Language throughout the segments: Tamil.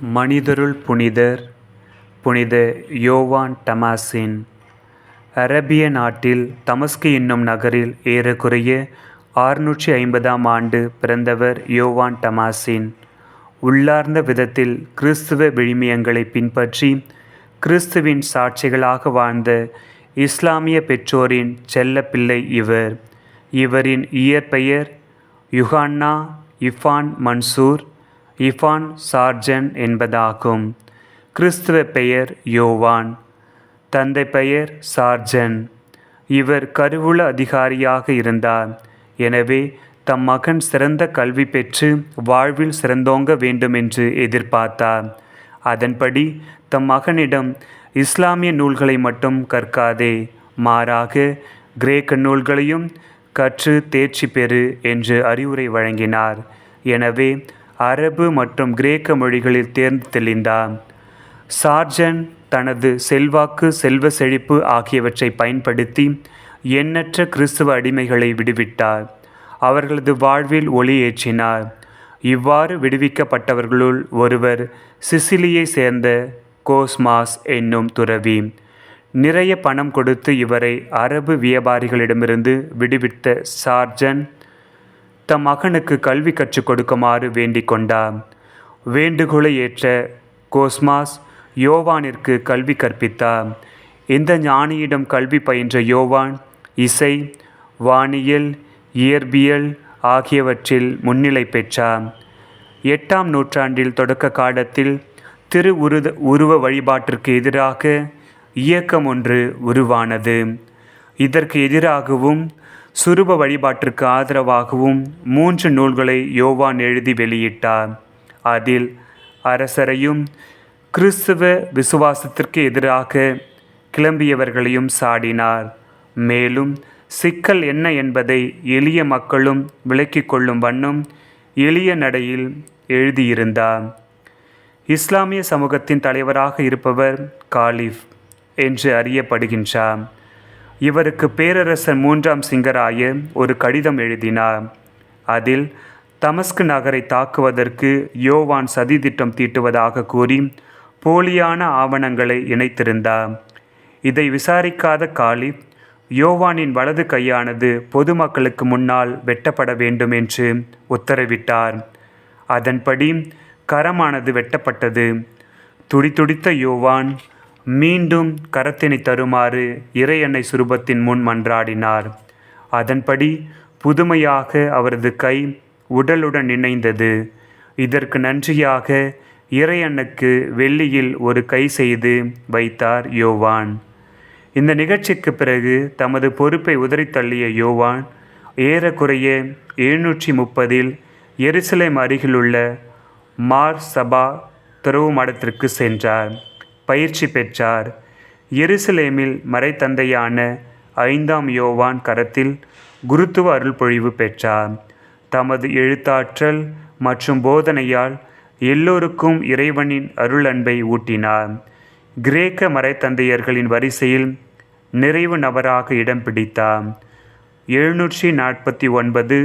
மனிதருள் புனிதர் புனித யோவான் டமாசின். அரேபிய நாட்டில் தமஸ்கு என்னும் நகரில் ஏறக்குறைய ஆறுநூற்றி ஐம்பதாம் ஆண்டு பிறந்தவர் யோவான் டமாசின். உள்ளார்ந்த விதத்தில் கிறிஸ்துவ விழுமியங்களை பின்பற்றி கிறிஸ்துவின் சாட்சிகளாக வாழ்ந்த இஸ்லாமிய பெற்றோரின் செல்லப்பிள்ளை இவர். இவரின் இயற்பெயர் யுஹான்னா இஃபான் மன்சூர் இஃபான் சார்ஜன் என்பதாகும். கிறிஸ்துவ பெயர் யோவான். தந்தை பெயர் சார்ஜன். இவர் கருவூல அதிகாரியாக இருந்தார். எனவே தம் மகன் சிறந்த கல்வி பெற்று வாழ்வில் சிறந்தோங்க வேண்டுமென்று எதிர்பார்த்தார். அதன்படி தம் மகனிடம் இஸ்லாமிய நூல்களை மட்டும் கற்காதே. மாறாக கிரேக்க நூல்களையும் கற்று தேர்ச்சி பெறு என்று அறிவுரை வழங்கினார். எனவே அரபு மற்றும் கிரேக்க மொழிகளில் தேர்ந்து தெளிந்தார் சார்ஜன் தனது செல்வாக்கு செல்வ செழிப்பு ஆகியவற்றை பயன்படுத்தி எண்ணற்ற கிறிஸ்துவ அடிமைகளை விடுவிட்டார் அவர்களது வாழ்வில் ஒளி ஏற்றினார். இவ்வாறு விடுவிக்கப்பட்டவர்களுள் ஒருவர் சிசிலியை சேர்ந்த கோஸ்மாஸ் என்னும் துறவி. நிறைய பணம் கொடுத்து இவரை அரபு வியாபாரிகளிடமிருந்து விடுவித்த சார்ஜன் தம் மகனுக்கு கல்வி கற்றுக் கொடுக்குமாறு வேண்டிக் கொண்டார் வேண்டுகோளை ஏற்ற கோஸ்மாஸ் யோவானிற்கு கல்வி கற்பித்தார் இந்த ஞானியிடம் கல்வி பயின்ற யோவான் இசை வானியல் இயற்பியல் ஆகியவற்றில் முன்னிலை பெற்றார் எட்டாம் நூற்றாண்டில் தொடக்க காலத்தில் திரு உருத உருவ வழிபாட்டிற்கு எதிராக இயக்கம் ஒன்று உருவானது. இதற்கு எதிராகவும் சுரூப வழிபாட்டிற்கு ஆதரவாகவும் மூன்று நூல்களை யோவான் எழுதி வெளியிட்டார். அதில் அரசரையும் கிறிஸ்துவ விசுவாசத்திற்கு எதிராக கிளம்பியவர்களையும் சாடினார். மேலும் சிக்கல் என்ன என்பதை எளிய மக்களும் விளக்கிக் கொள்ளும் வண்ணம் எளிய நடையில் எழுதியிருந்தார். இஸ்லாமிய சமூகத்தின் தலைவராக இருப்பவர் காலிஃப் என்று அறியப்படுகின்றார். இவருக்கு பேரரசர் மூன்றாம் சிங்கராய ஒரு கடிதம் எழுதினார் அதில் தமஸ்கு நகரை தாக்குவதற்கு யோவான் சதி திட்டம் தீட்டுவதாக கூறி போலியான ஆவணங்களை இணைத்திருந்தார் இதை விசாரிக்காத காலிப் யோவானின் வலது கையானது பொதுமக்களுக்கு முன்னால் வெட்டப்பட வேண்டும் என்று உத்தரவிட்டார். அதன்படி கரமானது வெட்டப்பட்டது. துடிதுடித்த யோவான் மீண்டும் கரத்தினை தருமாறு இறையன்னை சுரூபத்தின் முன் மன்றாடினார். அதன்படி புதுமையாக அவரது கை உடலுடன் இணைந்தது. இதற்கு நன்றியாக இறையண்ணுக்கு வெள்ளியில் ஒரு கை செய்து வைத்தார் யோவான். இந்த நிகழ்ச்சிக்கு பிறகு தமது பொறுப்பை உதறித்தள்ளிய யோவான் ஏறக்குறைய எழுநூற்றி முப்பதில் எருசலேம் அருகிலுள்ள மார் சபா துறவு மடத்திற்கு சென்றார். பயிற்சி பெற்றார். எருசலேமில் மறைத்தந்தையான ஐந்தாம் யோவான் கரத்தில் குருத்துவ அருள்பொழிவு பெற்றார். தமது எழுத்தாற்றல் மற்றும் போதனையால் எல்லோருக்கும் இறைவனின் அருள் அன்பை ஊட்டினார். கிரேக்க மறைத்தந்தையர்களின் வரிசையில் நிறைவு நபராக இடம் பிடித்தார். எழுநூற்றி நாற்பத்தி ஒன்பது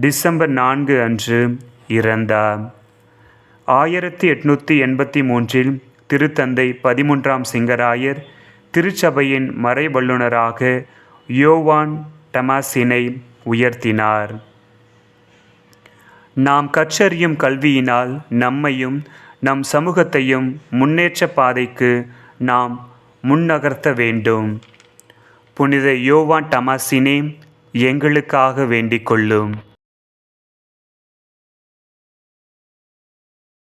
டிசம்பர் நான்கு அன்று இறந்தார். ஆயிரத்தி எட்நூற்றி எண்பத்தி மூன்றில் திருத்தந்தை பதிமூன்றாம் சிங்கராயர் திருச்சபையின் மறைவல்லுநராக யோவான் டமாசினை உயர்த்தினார். நாம் கற்றறியும் கல்வியினால் நம்மையும் நம் சமூகத்தையும் முன்னேற்ற பாதைக்கு நாம் முன்னகர்த்த வேண்டும். புனித யோவான் டமாசினே எங்களுக்காக வேண்டிக் கொள்ளும்.